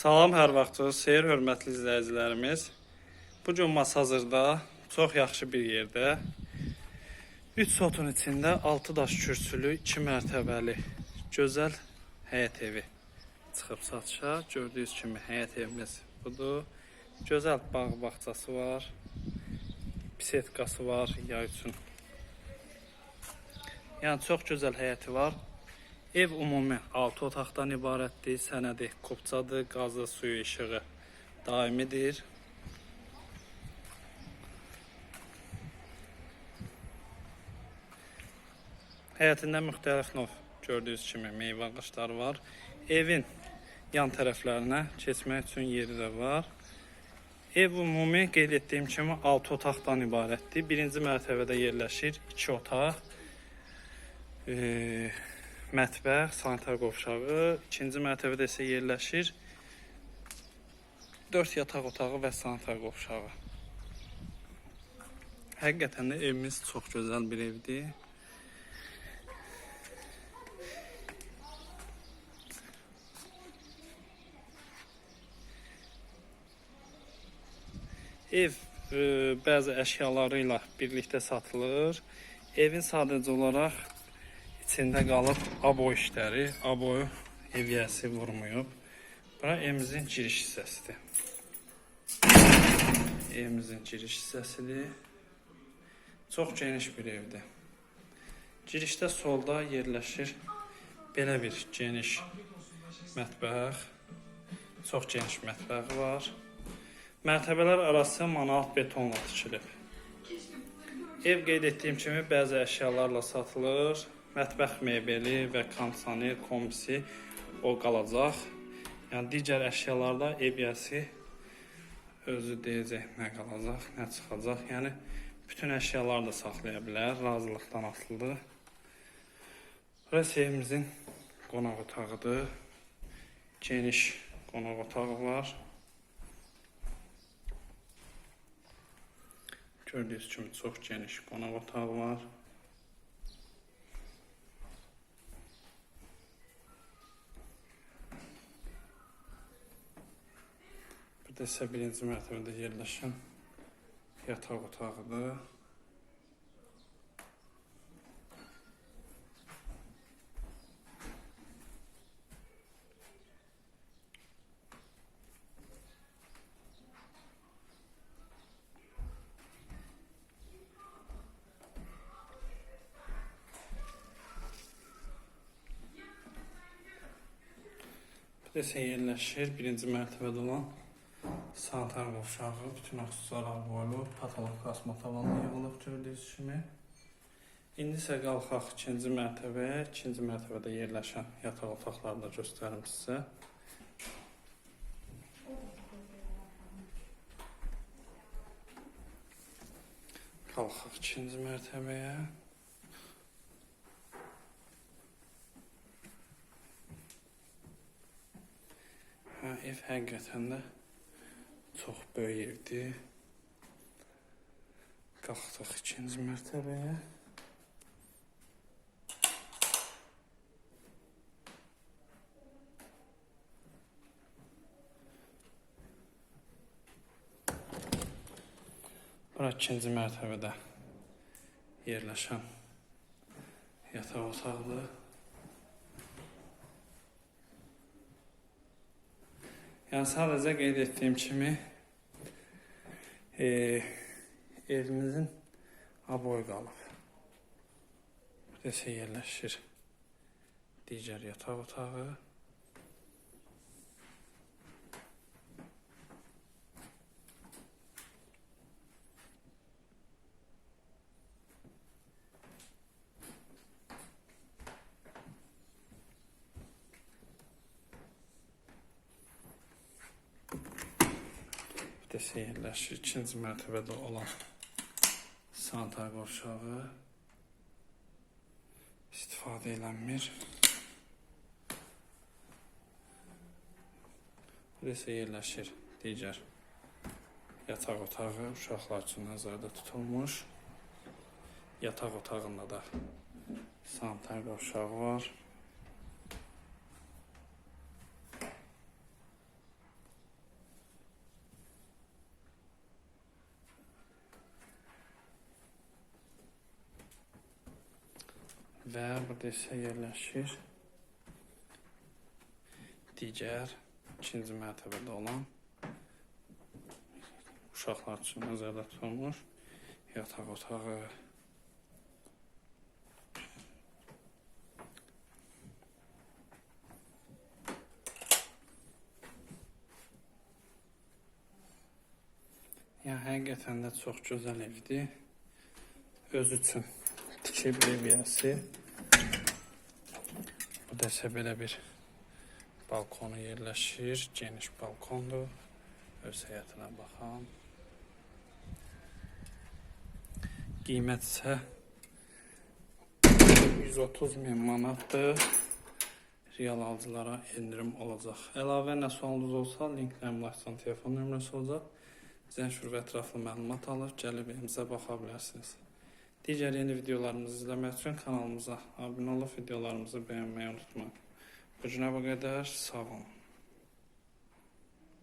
Salam, hər vaxtınız xeyir, hörmətli izləyicilərimiz. Bu gün masa hazırda çox yaxşı bir yerdə 3 sotun içində 6 daş kürsülü, 2 mərtəbəli gözəl həyət evi çıxıb satışa. Gördüyünüz kimi həyət evimiz budur. Gözəl bağ bağçası var. Bisetkası var yay üçün. Yəni çox gözəl həyəti var. Ev ümumi 6 otaqdan ibarətdir. Sənədi kopçadır, qazı, suyu, işığı daimidir. Həyətində müxtəlif növ gördüyünüz kimi meyvə ağacları var. Evin yan tərəflərinə keçmək üçün yeri də var. Ev ümumi qeyd etdiyim kimi 6 otaqdan ibarətdir. Birinci mərtəbədə yerləşir 2 otaq. Eee mətbəx, sanitar qovşağı, ikinci mərtəbədə isə yerləşir 4 yataq otağı və sanitar qovşağı. Həqiqətən də evimiz çox gözəl bir evdir. Ev e, bəzi əşyaları birlikdə satılır. Evin sadəcə olaraq içində qalıb abo işləri, aboyu eviyyəsi vurmayıb. Bura evimizin giriş hissəsidir. Evimizin giriş hissəsidir. Çox geniş bir evdir. Girişdə solda yerləşir belə bir geniş mətbəx. Çox geniş mətbəxi var. Mərtəbələr arası manual betonla tikilib. Ev qeyd etdiyim kimi bəzi əşyalarla satılır. Mətbəx mebeli və kondisioner kombisi o qalacaq. Yəni digər əşyalarda ev özü deyəcək nə qalacaq, nə çıxacaq. Yəni bütün əşyaları da saxlaya bilər, razılıqdan asılıdır. Burası evimizin qonaq otağıdır. Geniş qonaq otağı var. Gördüyünüz kimi çox geniş qonaq otağı var. Bir də isə birinci mərtəbədə yerləşən yataq otağıdır. Bir də yerləşir birinci mərtəbədə olan sanitar qovşağı, bütün aksesuarlar qoyulub, patolog kasma tavanla yığılıb gördüyünüz kimi. İndi isə qalxaq ikinci mərtəbəyə, ikinci mərtəbədə yerləşən yataq otaqlarını da göstərim sizə. Qalxaq ikinci mərtəbəyə. Hə, ev həqiqətən də çox böyük evdir. Qalxdıq ikinci mərtəbəyə. Bura ikinci mərtəbədə yerləşən yataq otağıdır. Yəni sadəcə qeyd etdiyim kimi e, evimizin aboyu qalıb. İsə yerləşir digər yataq otağı. İsə yerləşir ikinci mərtəbədə olan sanitar qovşağı istifadə edilmir. Burada isə yerləşir digər yataq otağı uşaqlar üçün nəzərdə tutulmuş. Yataq otağında da sanitar qovşağı var. Və burada isə yerləşir digər ikinci mərtəbədə olan uşaqlar üçün nəzərdə tutulmuş yataq otağı. Yəni həqiqətən də çox gözəl evdir. Öz üçün yəsi. Bu da isə belə bir balkonu yerləşir. Geniş balkondur. Öz həyətinə baxan. Qiymət isə 130 min manatdır. Real alıcılara endirim olacaq. Əlavə nə sualınız olsa, linklərimlə açan telefon nömrəsi olacaq. Zəng vurub ətraflı məlumat alıb gəlib evimizə baxa bilərsiniz. Digər yeni videolarımızı izləmək üçün kanalımıza abunə olub videolarımızı bəyənməyi unutmayın. Bu günə bu qədər. Sağ olun.